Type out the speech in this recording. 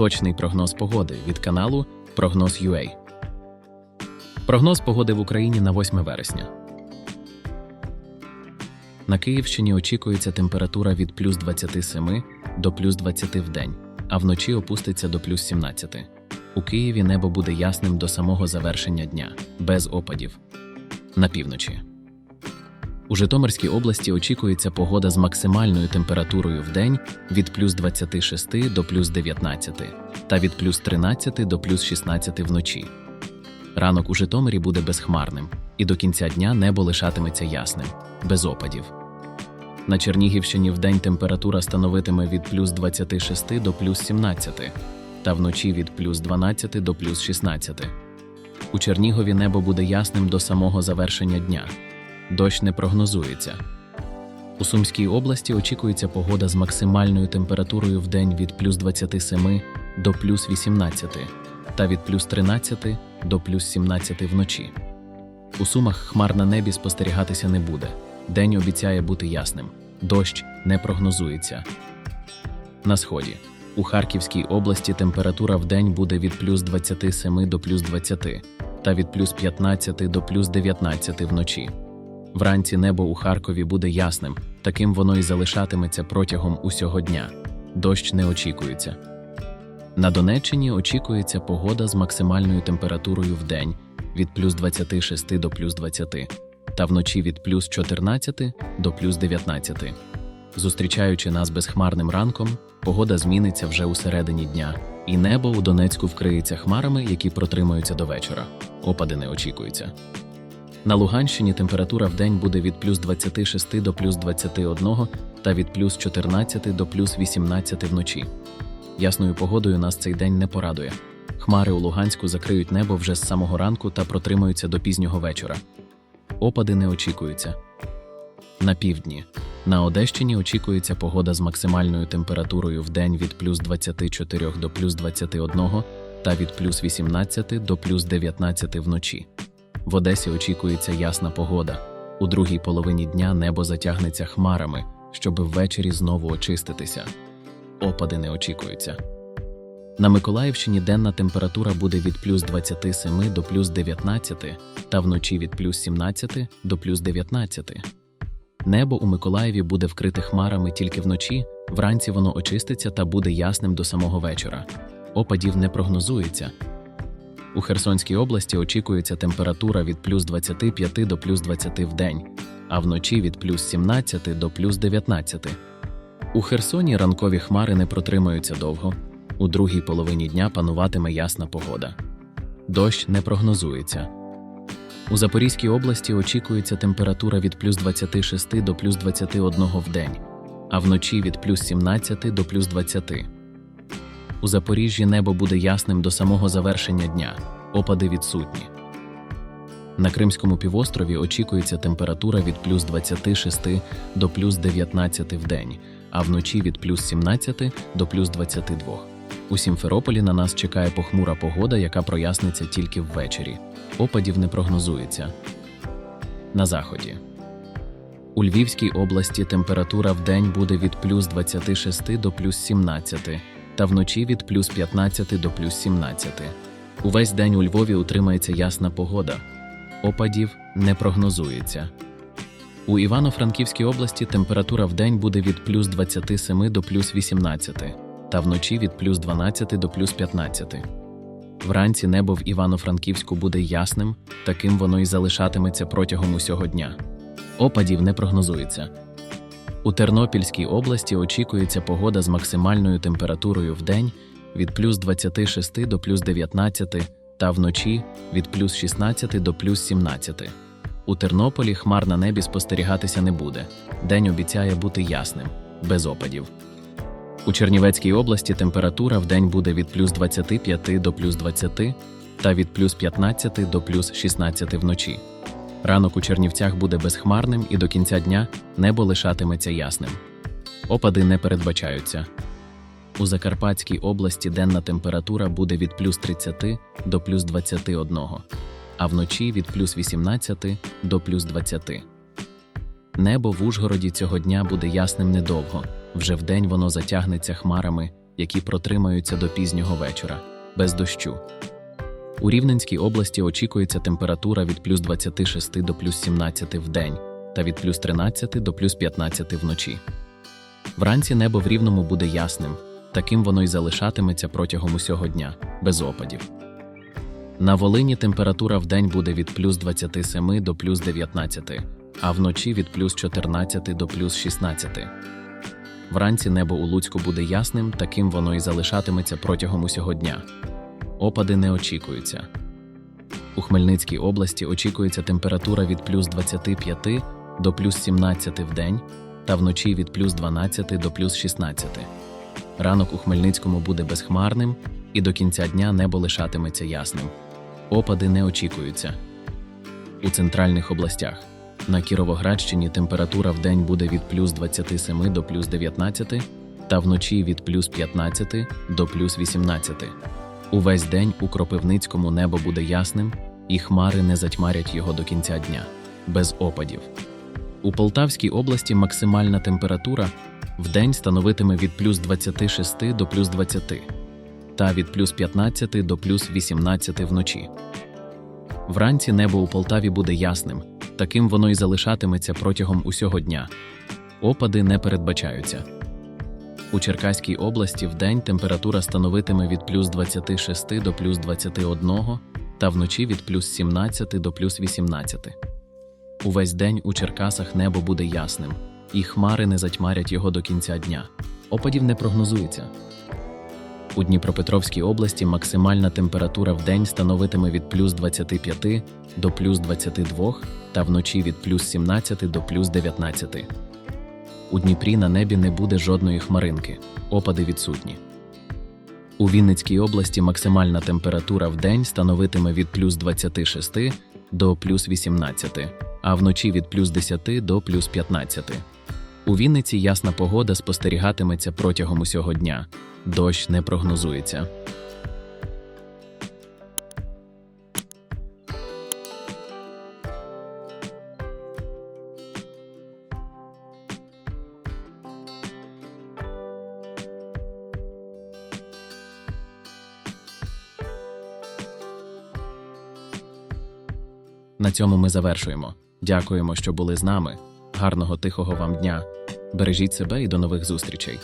Точний прогноз погоди від каналу Прогноз UA. Прогноз погоди в Україні на 8 вересня. На Київщині очікується температура від плюс 27 до плюс 20 в день, а вночі опуститься до плюс 17. У Києві небо буде ясним до самого завершення дня, без опадів. На півночі. У Житомирській області очікується погода з максимальною температурою в день від плюс 26 до плюс 19 та від плюс 13 до плюс 16 вночі. Ранок у Житомирі буде безхмарним, і до кінця дня небо лишатиметься ясним, без опадів. На Чернігівщині вдень температура становитиме від плюс 26 до плюс 17, та вночі від плюс 12 до плюс 16. У Чернігові небо буде ясним до самого завершення дня. Дощ не прогнозується. У Сумській області очікується погода з максимальною температурою в день від плюс 27 до плюс 18 та від плюс 13 до плюс 17 вночі. У Сумах хмар на небі спостерігатися не буде. День обіцяє бути ясним. Дощ не прогнозується. На сході. У Харківській області температура в день буде від плюс 27 до плюс 20 та від плюс 15 до плюс 19 вночі. Вранці небо у Харкові буде ясним, таким воно і залишатиметься протягом усього дня. Дощ не очікується. На Донеччині очікується погода з максимальною температурою в день від плюс 26 до плюс 20 та вночі від плюс 14 до плюс 19. Зустрічаючи нас безхмарним ранком, погода зміниться вже у середині дня, і небо у Донецьку вкриється хмарами, які протримаються до вечора. Опади не очікуються. На Луганщині температура в день буде від плюс 26 до плюс 21 та від плюс 14 до плюс 18 вночі. Ясною погодою нас цей день не порадує. Хмари у Луганську закриють небо вже з самого ранку та протримаються до пізнього вечора. Опади не очікуються. На півдні. На Одещині очікується погода з максимальною температурою в день від плюс 24 до плюс 21 та від плюс 18 до плюс 19 вночі. В Одесі очікується ясна погода. У другій половині дня небо затягнеться хмарами, щоб ввечері знову очиститися. Опади не очікуються. На Миколаївщині денна температура буде від плюс 27 до плюс 19 та вночі від плюс 17 до плюс 19. Небо у Миколаєві буде вкрите хмарами тільки вночі, вранці воно очиститься та буде ясним до самого вечора. Опадів не прогнозується. У Херсонській області очікується температура від плюс 25 до плюс 20 в день, а вночі від плюс 17 до плюс 19. У Херсоні ранкові хмари не протримаються довго. У другій половині дня пануватиме ясна погода. Дощ не прогнозується. У Запорізькій області очікується температура від плюс 26 до плюс 21 в день, а вночі від плюс 17 до плюс 20. У Запоріжжі небо буде ясним до самого завершення дня, опади відсутні. На Кримському півострові очікується температура від плюс 26 до плюс 19 в день, а вночі від плюс 17 до плюс 22. У Сімферополі на нас чекає похмура погода, яка проясниться тільки ввечері. Опадів не прогнозується. На заході. У Львівській області температура в день буде від плюс 26 до плюс 17 та вночі від плюс 15 до плюс 17. Увесь день у Львові утримається ясна погода. Опадів не прогнозується. У Івано-Франківській області температура в день буде від плюс 27 до плюс 18 та вночі від плюс 12 до плюс 15. Вранці небо в Івано-Франківську буде ясним, таким воно і залишатиметься протягом усього дня. Опадів не прогнозується. У Тернопільській області очікується погода з максимальною температурою в день від плюс 26 до плюс 19 та вночі від плюс 16 до плюс 17. У Тернополі хмар на небі спостерігатися не буде. День обіцяє бути ясним, без опадів. У Чернівецькій області температура в день буде від плюс 25 до плюс 20 та від плюс 15 до плюс 16 вночі. Ранок у Чернівцях буде безхмарним і до кінця дня небо лишатиметься ясним. Опади не передбачаються. У Закарпатській області денна температура буде від плюс 30 до плюс 21, а вночі від плюс 18 до плюс 20. Небо в Ужгороді цього дня буде ясним недовго, вже вдень воно затягнеться хмарами, які протримаються до пізнього вечора, без дощу. У Рівненській області очікується температура від плюс 26 до плюс 17 в день та від плюс 13 до плюс 15 вночі. Вранці небо в Рівному буде ясним, таким воно й залишатиметься протягом усього дня, без опадів. На Волині температура в день буде від плюс 27 до плюс 19, а вночі від плюс 14 до плюс 16. Вранці небо у Луцьку буде ясним, таким воно і залишатиметься протягом усього дня. Опади не очікуються. У Хмельницькій області очікується температура від плюс 25 до плюс 17 в день та вночі від плюс 12 до плюс 16. Ранок у Хмельницькому буде безхмарним, і до кінця дня небо лишатиметься ясним. Опади не очікуються. У центральних областях на Кіровоградщині температура в день буде від плюс 27 до плюс 19 та вночі від плюс 15 до плюс 18. Увесь день у Кропивницькому небо буде ясним, і хмари не затьмарять його до кінця дня, без опадів. У Полтавській області максимальна температура в день становитиме від плюс 26 до плюс 20 та від плюс 15 до плюс 18 вночі. Вранці небо у Полтаві буде ясним, таким воно й залишатиметься протягом усього дня. Опади не передбачаються. У Черкаській області вдень температура становитиме від плюс 26 до плюс 21 та вночі від плюс 17 до плюс 18. Увесь день у Черкасах небо буде ясним, і хмари не затьмарять його до кінця дня. Опадів не прогнозується. У Дніпропетровській області максимальна температура в день становитиме від плюс 25 до плюс 22 та вночі від плюс 17 до плюс 19. У Дніпрі на небі не буде жодної хмаринки, опади відсутні. У Вінницькій області максимальна температура в день становитиме від плюс 26 до плюс 18, а вночі від плюс 10 до плюс 15. У Вінниці ясна погода спостерігатиметься протягом усього дня. Дощ не прогнозується. На цьому ми завершуємо. Дякуємо, що були з нами. Гарного тихого вам дня. Бережіть себе і до нових зустрічей.